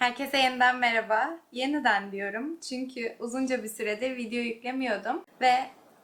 Herkese yeniden merhaba. Yeniden diyorum çünkü uzunca bir süredir video yüklemiyordum ve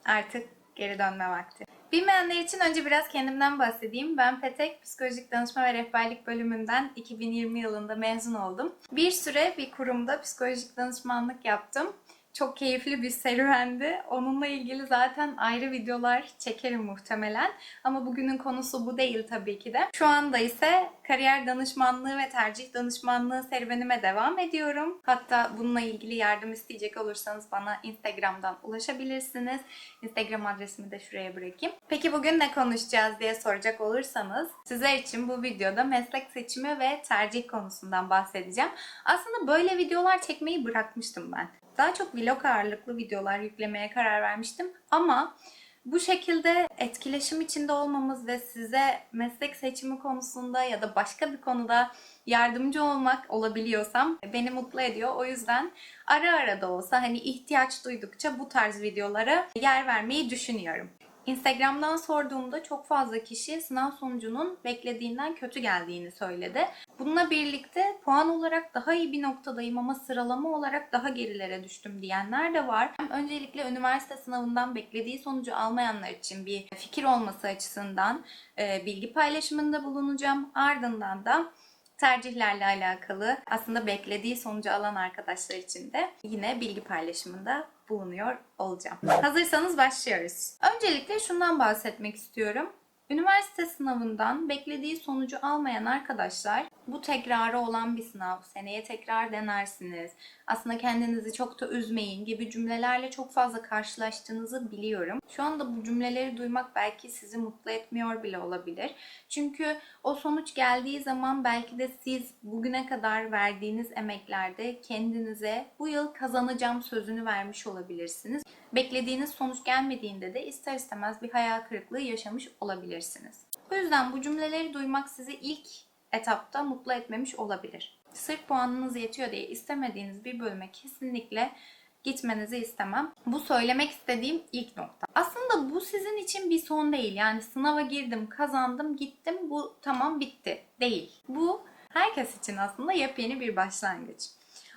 artık geri dönme vakti. Bilmeyenler için önce biraz kendimden bahsedeyim. Ben Petek, Psikolojik Danışma ve Rehberlik bölümünden 2020 yılında mezun oldum. Bir süre bir kurumda psikolojik danışmanlık yaptım. Çok keyifli bir serüvendi. Onunla ilgili zaten ayrı videolar çekerim muhtemelen. Ama bugünün konusu bu değil tabii ki de. Şu anda ise kariyer danışmanlığı ve tercih danışmanlığı serüvenime devam ediyorum. Hatta bununla ilgili yardım isteyecek olursanız bana Instagram'dan ulaşabilirsiniz. Instagram adresimi de şuraya bırakayım. Peki bugün ne konuşacağız diye soracak olursanız sizler için bu videoda meslek seçimi ve tercih konusundan bahsedeceğim. Aslında böyle videolar çekmeyi bırakmıştım ben. Daha çok vlog ağırlıklı videolar yüklemeye karar vermiştim ama bu şekilde etkileşim içinde olmamız ve size meslek seçimi konusunda ya da başka bir konuda yardımcı olmak olabiliyorsam beni mutlu ediyor. O yüzden ara ara da olsa hani ihtiyaç duydukça bu tarz videolara yer vermeyi düşünüyorum. Instagram'dan sorduğumda çok fazla kişi sınav sonucunun beklediğinden kötü geldiğini söyledi. Bununla birlikte puan olarak daha iyi bir noktadayım ama sıralama olarak daha gerilere düştüm diyenler de var. Öncelikle üniversite sınavından beklediği sonucu almayanlar için bir fikir olması açısından e, bilgi paylaşımında bulunacağım. Ardından da tercihlerle alakalı aslında beklediği sonucu alan arkadaşlar için de yine bilgi paylaşımında bulunuyor olacağım. Hazırsanız başlıyoruz. Öncelikle şundan bahsetmek istiyorum. Üniversite sınavından beklediği sonucu almayan arkadaşlar bu tekrarı olan bir sınav. Seneye tekrar denersiniz. Aslında kendinizi çok da üzmeyin gibi cümlelerle çok fazla karşılaştığınızı biliyorum. Şu anda bu cümleleri duymak belki sizi mutlu etmiyor bile olabilir. Çünkü o sonuç geldiği zaman belki de siz bugüne kadar verdiğiniz emeklerde kendinize bu yıl kazanacağım sözünü vermiş olabilirsiniz. Beklediğiniz sonuç gelmediğinde de ister istemez bir hayal kırıklığı yaşamış olabilirsiniz. O yüzden bu cümleleri duymak sizi ilk etapta mutlu etmemiş olabilir. Sırf puanınız yetiyor diye istemediğiniz bir bölüme kesinlikle gitmenizi istemem. Bu söylemek istediğim ilk nokta. Aslında bu sizin için bir son değil. Yani sınava girdim, kazandım, gittim. Bu tamam bitti. Değil. Bu herkes için aslında yepyeni bir başlangıç.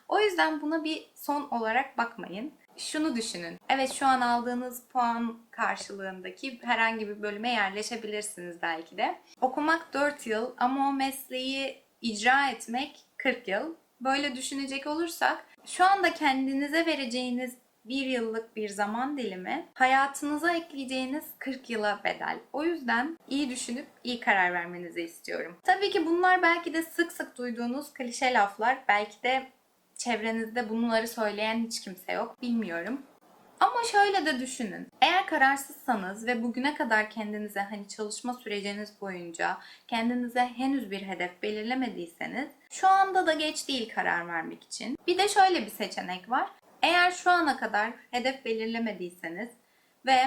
O yüzden buna bir son olarak bakmayın. Şunu düşünün. Evet şu an aldığınız puan karşılığındaki herhangi bir bölüme yerleşebilirsiniz belki de. Okumak 4 yıl ama o mesleği icra etmek 40 yıl. Böyle düşünecek olursak şu anda kendinize vereceğiniz bir yıllık bir zaman dilimi hayatınıza ekleyeceğiniz 40 yıla bedel. O yüzden iyi düşünüp iyi karar vermenizi istiyorum. Tabii ki bunlar belki de sık sık duyduğunuz klişe laflar. Belki de çevrenizde bunları söyleyen hiç kimse yok. Bilmiyorum. Ama şöyle de düşünün. Eğer kararsızsanız ve bugüne kadar kendinize hani çalışma süreciniz boyunca kendinize henüz bir hedef belirlemediyseniz şu anda da geç değil karar vermek için. Bir de şöyle bir seçenek var. Eğer şu ana kadar hedef belirlemediyseniz ve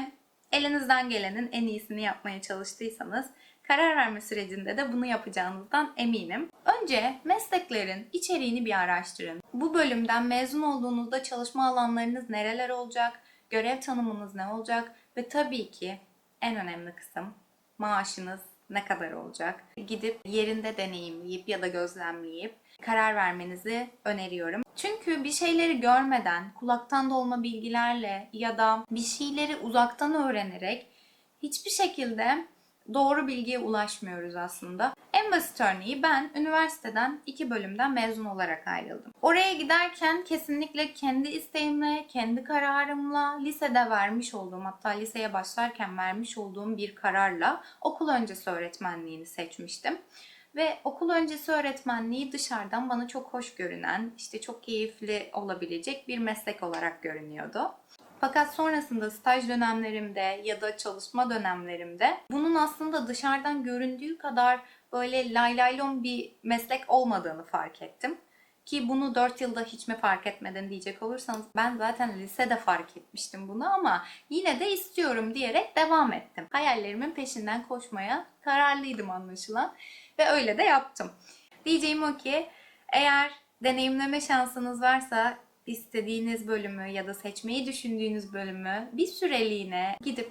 elinizden gelenin en iyisini yapmaya çalıştıysanız karar verme sürecinde de bunu yapacağınızdan eminim. Önce mesleklerin içeriğini bir araştırın. Bu bölümden mezun olduğunuzda çalışma alanlarınız nereler olacak, görev tanımınız ne olacak ve tabii ki en önemli kısım maaşınız ne kadar olacak? Gidip yerinde deneyimleyip ya da gözlemleyip karar vermenizi öneriyorum. Çünkü bir şeyleri görmeden, kulaktan dolma bilgilerle ya da bir şeyleri uzaktan öğrenerek hiçbir şekilde doğru bilgiye ulaşmıyoruz aslında. En basit örneği ben üniversiteden iki bölümden mezun olarak ayrıldım. Oraya giderken kesinlikle kendi isteğimle, kendi kararımla, lisede vermiş olduğum hatta liseye başlarken vermiş olduğum bir kararla okul öncesi öğretmenliğini seçmiştim. Ve okul öncesi öğretmenliği dışarıdan bana çok hoş görünen, işte çok keyifli olabilecek bir meslek olarak görünüyordu. Fakat sonrasında staj dönemlerimde ya da çalışma dönemlerimde bunun aslında dışarıdan göründüğü kadar böyle laylaylon bir meslek olmadığını fark ettim. Ki bunu 4 yılda hiç mi fark etmedin diyecek olursanız ben zaten lisede fark etmiştim bunu ama yine de istiyorum diyerek devam ettim. Hayallerimin peşinden koşmaya kararlıydım anlaşılan ve öyle de yaptım. Diyeceğim o ki eğer deneyimleme şansınız varsa istediğiniz bölümü ya da seçmeyi düşündüğünüz bölümü bir süreliğine gidip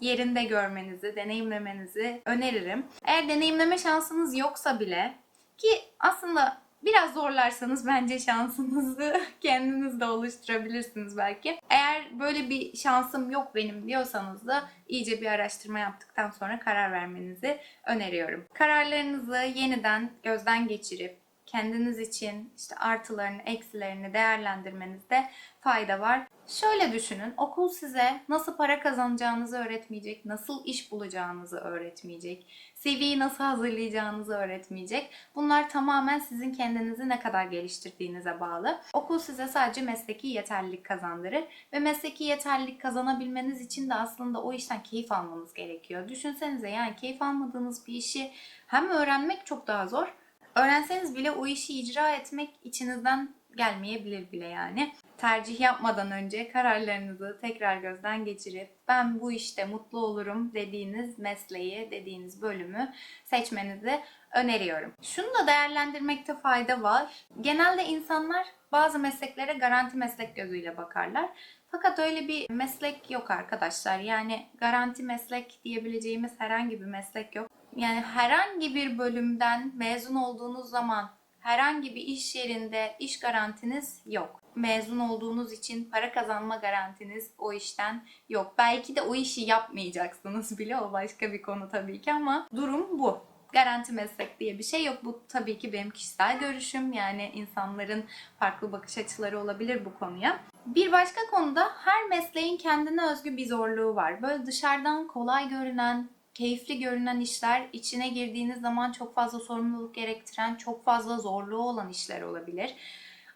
yerinde görmenizi, deneyimlemenizi öneririm. Eğer deneyimleme şansınız yoksa bile ki aslında Biraz zorlarsanız bence şansınızı kendiniz de oluşturabilirsiniz belki. Eğer böyle bir şansım yok benim diyorsanız da iyice bir araştırma yaptıktan sonra karar vermenizi öneriyorum. Kararlarınızı yeniden gözden geçirip kendiniz için işte artılarını, eksilerini değerlendirmenizde fayda var. Şöyle düşünün, okul size nasıl para kazanacağınızı öğretmeyecek, nasıl iş bulacağınızı öğretmeyecek, CV'yi nasıl hazırlayacağınızı öğretmeyecek. Bunlar tamamen sizin kendinizi ne kadar geliştirdiğinize bağlı. Okul size sadece mesleki yeterlilik kazandırır ve mesleki yeterlilik kazanabilmeniz için de aslında o işten keyif almanız gerekiyor. Düşünsenize yani keyif almadığınız bir işi hem öğrenmek çok daha zor Öğrenseniz bile o işi icra etmek içinizden gelmeyebilir bile yani. Tercih yapmadan önce kararlarınızı tekrar gözden geçirip ben bu işte mutlu olurum dediğiniz mesleği, dediğiniz bölümü seçmenizi öneriyorum. Şunu da değerlendirmekte fayda var. Genelde insanlar bazı mesleklere garanti meslek gözüyle bakarlar. Fakat öyle bir meslek yok arkadaşlar. Yani garanti meslek diyebileceğimiz herhangi bir meslek yok. Yani herhangi bir bölümden mezun olduğunuz zaman herhangi bir iş yerinde iş garantiniz yok. Mezun olduğunuz için para kazanma garantiniz o işten yok. Belki de o işi yapmayacaksınız bile o başka bir konu tabii ki ama durum bu garanti meslek diye bir şey yok. Bu tabii ki benim kişisel görüşüm. Yani insanların farklı bakış açıları olabilir bu konuya. Bir başka konuda her mesleğin kendine özgü bir zorluğu var. Böyle dışarıdan kolay görünen, keyifli görünen işler içine girdiğiniz zaman çok fazla sorumluluk gerektiren, çok fazla zorluğu olan işler olabilir.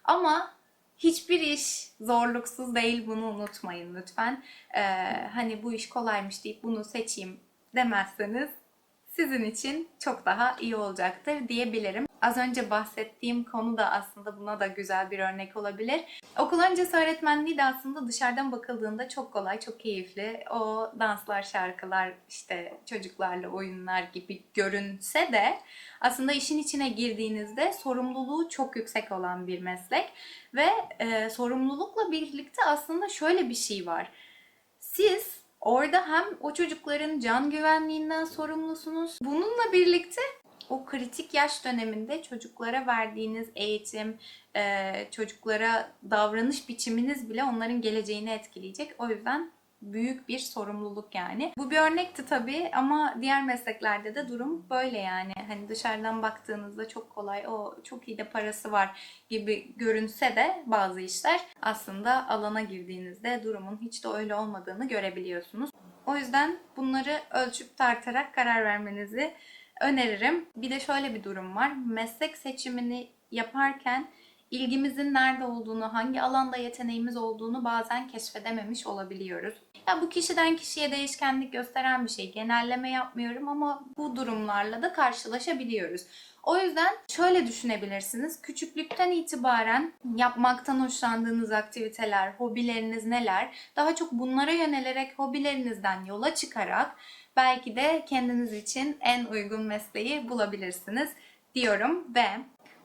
Ama hiçbir iş zorluksuz değil bunu unutmayın lütfen. Ee, hani bu iş kolaymış deyip bunu seçeyim demezseniz sizin için çok daha iyi olacaktır diyebilirim. Az önce bahsettiğim konu da aslında buna da güzel bir örnek olabilir. Okul öncesi öğretmenliği de aslında dışarıdan bakıldığında çok kolay, çok keyifli. O danslar, şarkılar, işte çocuklarla oyunlar gibi görünse de aslında işin içine girdiğinizde sorumluluğu çok yüksek olan bir meslek ve e, sorumlulukla birlikte aslında şöyle bir şey var. Siz Orada hem o çocukların can güvenliğinden sorumlusunuz. Bununla birlikte o kritik yaş döneminde çocuklara verdiğiniz eğitim, e, çocuklara davranış biçiminiz bile onların geleceğini etkileyecek. O yüzden büyük bir sorumluluk yani. Bu bir örnekti tabii ama diğer mesleklerde de durum böyle yani. Hani dışarıdan baktığınızda çok kolay, o çok iyi de parası var gibi görünse de bazı işler aslında alana girdiğinizde durumun hiç de öyle olmadığını görebiliyorsunuz. O yüzden bunları ölçüp tartarak karar vermenizi öneririm. Bir de şöyle bir durum var. Meslek seçimini yaparken ilgimizin nerede olduğunu, hangi alanda yeteneğimiz olduğunu bazen keşfedememiş olabiliyoruz. Ya bu kişiden kişiye değişkenlik gösteren bir şey. Genelleme yapmıyorum ama bu durumlarla da karşılaşabiliyoruz. O yüzden şöyle düşünebilirsiniz. Küçüklükten itibaren yapmaktan hoşlandığınız aktiviteler, hobileriniz neler? Daha çok bunlara yönelerek hobilerinizden yola çıkarak belki de kendiniz için en uygun mesleği bulabilirsiniz diyorum ve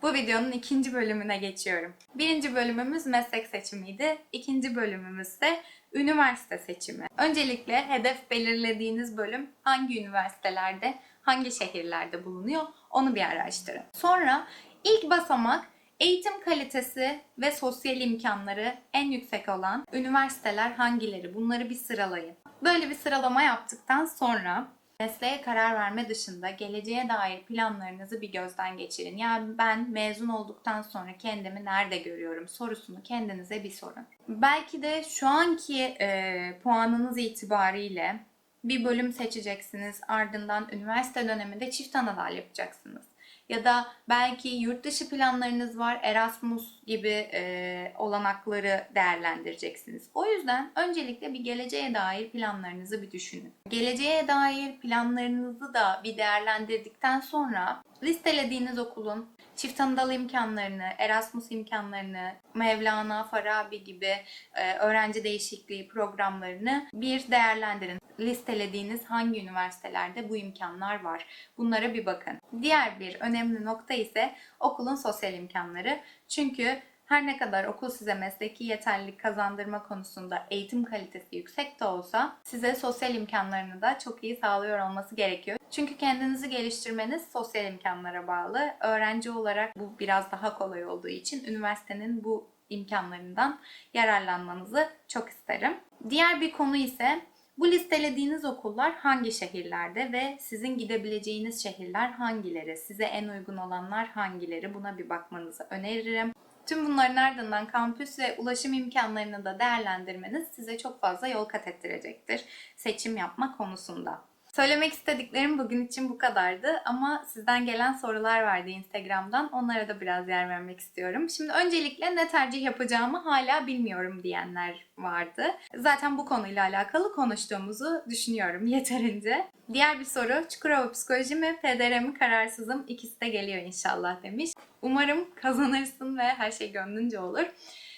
bu videonun ikinci bölümüne geçiyorum. Birinci bölümümüz meslek seçimiydi. İkinci bölümümüz ise üniversite seçimi. Öncelikle hedef belirlediğiniz bölüm hangi üniversitelerde, hangi şehirlerde bulunuyor onu bir araştırın. Sonra ilk basamak eğitim kalitesi ve sosyal imkanları en yüksek olan üniversiteler hangileri? Bunları bir sıralayın. Böyle bir sıralama yaptıktan sonra mesleğe karar verme dışında geleceğe dair planlarınızı bir gözden geçirin. Yani ben mezun olduktan sonra kendimi nerede görüyorum sorusunu kendinize bir sorun. Belki de şu anki e, puanınız itibariyle bir bölüm seçeceksiniz. Ardından üniversite döneminde çift anadal yapacaksınız ya da belki yurt dışı planlarınız var. Erasmus gibi e, olanakları değerlendireceksiniz. O yüzden öncelikle bir geleceğe dair planlarınızı bir düşünün. Geleceğe dair planlarınızı da bir değerlendirdikten sonra listelediğiniz okulun çift anadal imkanlarını, Erasmus imkanlarını, Mevlana, Farabi gibi e, öğrenci değişikliği programlarını bir değerlendirin. Listelediğiniz hangi üniversitelerde bu imkanlar var? Bunlara bir bakın. Diğer bir önemli nokta ise okulun sosyal imkanları. Çünkü her ne kadar okul size mesleki yeterlilik kazandırma konusunda eğitim kalitesi yüksek de olsa size sosyal imkanlarını da çok iyi sağlıyor olması gerekiyor. Çünkü kendinizi geliştirmeniz sosyal imkanlara bağlı. Öğrenci olarak bu biraz daha kolay olduğu için üniversitenin bu imkanlarından yararlanmanızı çok isterim. Diğer bir konu ise bu listelediğiniz okullar hangi şehirlerde ve sizin gidebileceğiniz şehirler hangileri? Size en uygun olanlar hangileri? Buna bir bakmanızı öneririm. Tüm bunların ardından kampüs ve ulaşım imkanlarını da değerlendirmeniz size çok fazla yol kat ettirecektir seçim yapma konusunda. Söylemek istediklerim bugün için bu kadardı ama sizden gelen sorular vardı Instagram'dan. Onlara da biraz yer vermek istiyorum. Şimdi öncelikle ne tercih yapacağımı hala bilmiyorum diyenler vardı. Zaten bu konuyla alakalı konuştuğumuzu düşünüyorum yeterince. Diğer bir soru, Çukurova Psikoloji mi, PDR mi kararsızım ikisi de geliyor inşallah demiş. Umarım kazanırsın ve her şey gönlünce olur.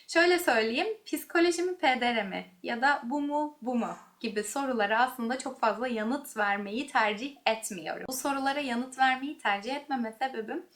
Şöyle söyleyeyim, psikoloji mi PDR mi ya da bu mu bu mu gibi sorulara aslında çok fazla yanıt vermeyi tercih etmiyorum. Bu sorulara yanıt vermeyi tercih etmeme sebebim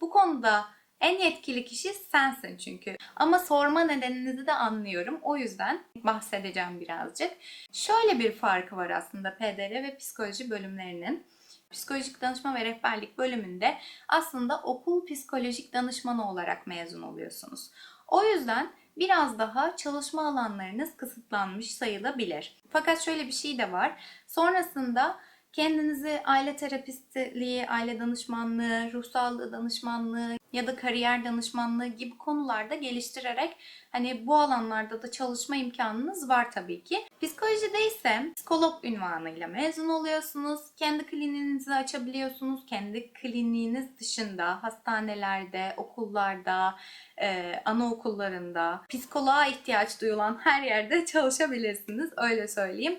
bu konuda en yetkili kişi sensin çünkü. Ama sorma nedeninizi de anlıyorum. O yüzden bahsedeceğim birazcık. Şöyle bir farkı var aslında PDR ve psikoloji bölümlerinin. Psikolojik danışma ve rehberlik bölümünde aslında okul psikolojik danışmanı olarak mezun oluyorsunuz. O yüzden biraz daha çalışma alanlarınız kısıtlanmış sayılabilir. Fakat şöyle bir şey de var. Sonrasında kendinizi aile terapistliği, aile danışmanlığı, ruh sağlığı danışmanlığı ya da kariyer danışmanlığı gibi konularda geliştirerek hani bu alanlarda da çalışma imkanınız var tabii ki. Psikolojide ise psikolog ünvanıyla mezun oluyorsunuz. Kendi kliniğinizi açabiliyorsunuz. Kendi kliniğiniz dışında hastanelerde, okullarda, e, anaokullarında, psikoloğa ihtiyaç duyulan her yerde çalışabilirsiniz. Öyle söyleyeyim.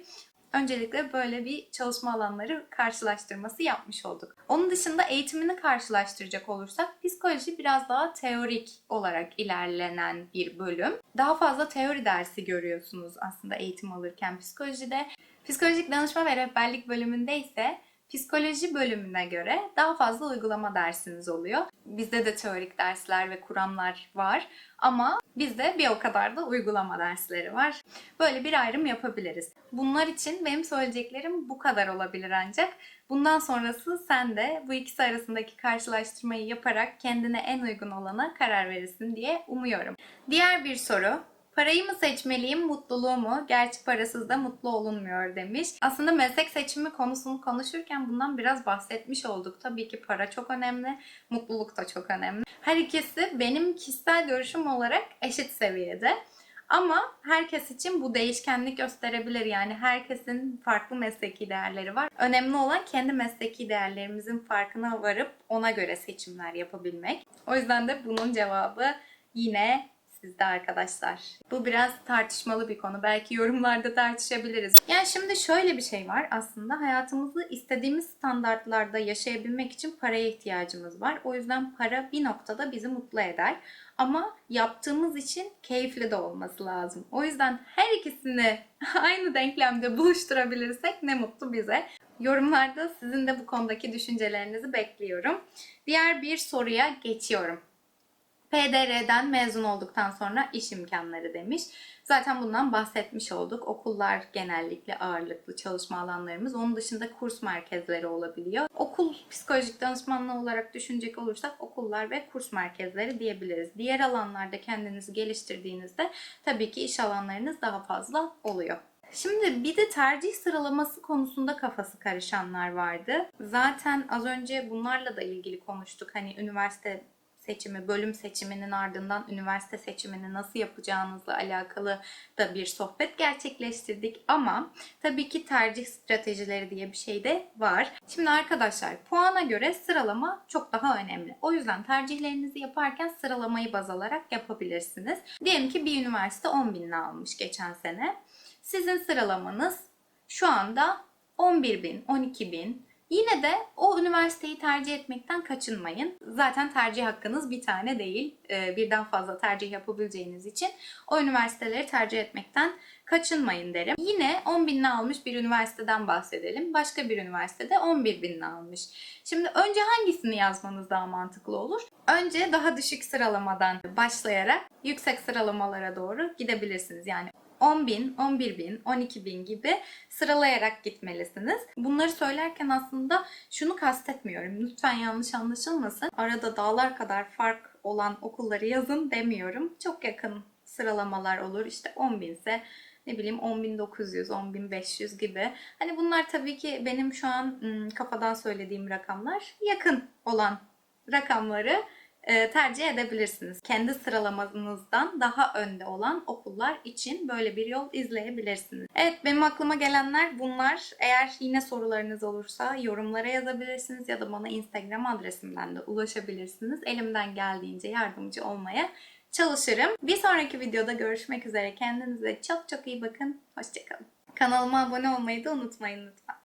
Öncelikle böyle bir çalışma alanları karşılaştırması yapmış olduk. Onun dışında eğitimini karşılaştıracak olursak psikoloji biraz daha teorik olarak ilerlenen bir bölüm. Daha fazla teori dersi görüyorsunuz aslında eğitim alırken psikolojide. Psikolojik danışma ve rehberlik bölümünde ise psikoloji bölümüne göre daha fazla uygulama dersiniz oluyor. Bizde de teorik dersler ve kuramlar var ama bizde bir o kadar da uygulama dersleri var. Böyle bir ayrım yapabiliriz. Bunlar için benim söyleyeceklerim bu kadar olabilir ancak bundan sonrası sen de bu ikisi arasındaki karşılaştırmayı yaparak kendine en uygun olana karar verirsin diye umuyorum. Diğer bir soru Parayı mı seçmeliyim, mutluluğu mu? Gerçi parasız da mutlu olunmuyor demiş. Aslında meslek seçimi konusunu konuşurken bundan biraz bahsetmiş olduk. Tabii ki para çok önemli, mutluluk da çok önemli. Her ikisi benim kişisel görüşüm olarak eşit seviyede. Ama herkes için bu değişkenlik gösterebilir. Yani herkesin farklı mesleki değerleri var. Önemli olan kendi mesleki değerlerimizin farkına varıp ona göre seçimler yapabilmek. O yüzden de bunun cevabı yine sizde arkadaşlar. Bu biraz tartışmalı bir konu. Belki yorumlarda tartışabiliriz. Yani şimdi şöyle bir şey var aslında. Hayatımızı istediğimiz standartlarda yaşayabilmek için paraya ihtiyacımız var. O yüzden para bir noktada bizi mutlu eder. Ama yaptığımız için keyifli de olması lazım. O yüzden her ikisini aynı denklemde buluşturabilirsek ne mutlu bize. Yorumlarda sizin de bu konudaki düşüncelerinizi bekliyorum. Diğer bir soruya geçiyorum. PDR'den mezun olduktan sonra iş imkanları demiş. Zaten bundan bahsetmiş olduk. Okullar genellikle ağırlıklı çalışma alanlarımız. Onun dışında kurs merkezleri olabiliyor. Okul psikolojik danışmanlığı olarak düşünecek olursak okullar ve kurs merkezleri diyebiliriz. Diğer alanlarda kendinizi geliştirdiğinizde tabii ki iş alanlarınız daha fazla oluyor. Şimdi bir de tercih sıralaması konusunda kafası karışanlar vardı. Zaten az önce bunlarla da ilgili konuştuk. Hani üniversite seçimi, bölüm seçiminin ardından üniversite seçimini nasıl yapacağınızla alakalı da bir sohbet gerçekleştirdik. Ama tabii ki tercih stratejileri diye bir şey de var. Şimdi arkadaşlar puana göre sıralama çok daha önemli. O yüzden tercihlerinizi yaparken sıralamayı baz alarak yapabilirsiniz. Diyelim ki bir üniversite 10 bin almış geçen sene. Sizin sıralamanız şu anda 11 bin, 12 bin, Yine de o üniversiteyi tercih etmekten kaçınmayın. Zaten tercih hakkınız bir tane değil. Ee, birden fazla tercih yapabileceğiniz için o üniversiteleri tercih etmekten kaçınmayın derim. Yine 10 binini almış bir üniversiteden bahsedelim. Başka bir üniversitede 11 binini almış. Şimdi önce hangisini yazmanız daha mantıklı olur? Önce daha düşük sıralamadan başlayarak yüksek sıralamalara doğru gidebilirsiniz. Yani 10.000, 11.000, 12.000 gibi sıralayarak gitmelisiniz. Bunları söylerken aslında şunu kastetmiyorum. Lütfen yanlış anlaşılmasın. Arada dağlar kadar fark olan okulları yazın demiyorum. Çok yakın sıralamalar olur. İşte 10.000 ise ne bileyim 10.900, 10.500 gibi. Hani bunlar tabii ki benim şu an ım, kafadan söylediğim rakamlar. Yakın olan rakamları tercih edebilirsiniz. Kendi sıralamanızdan daha önde olan okullar için böyle bir yol izleyebilirsiniz. Evet benim aklıma gelenler bunlar. Eğer yine sorularınız olursa yorumlara yazabilirsiniz ya da bana Instagram adresimden de ulaşabilirsiniz. Elimden geldiğince yardımcı olmaya çalışırım. Bir sonraki videoda görüşmek üzere. Kendinize çok çok iyi bakın. Hoşçakalın. Kanalıma abone olmayı da unutmayın lütfen.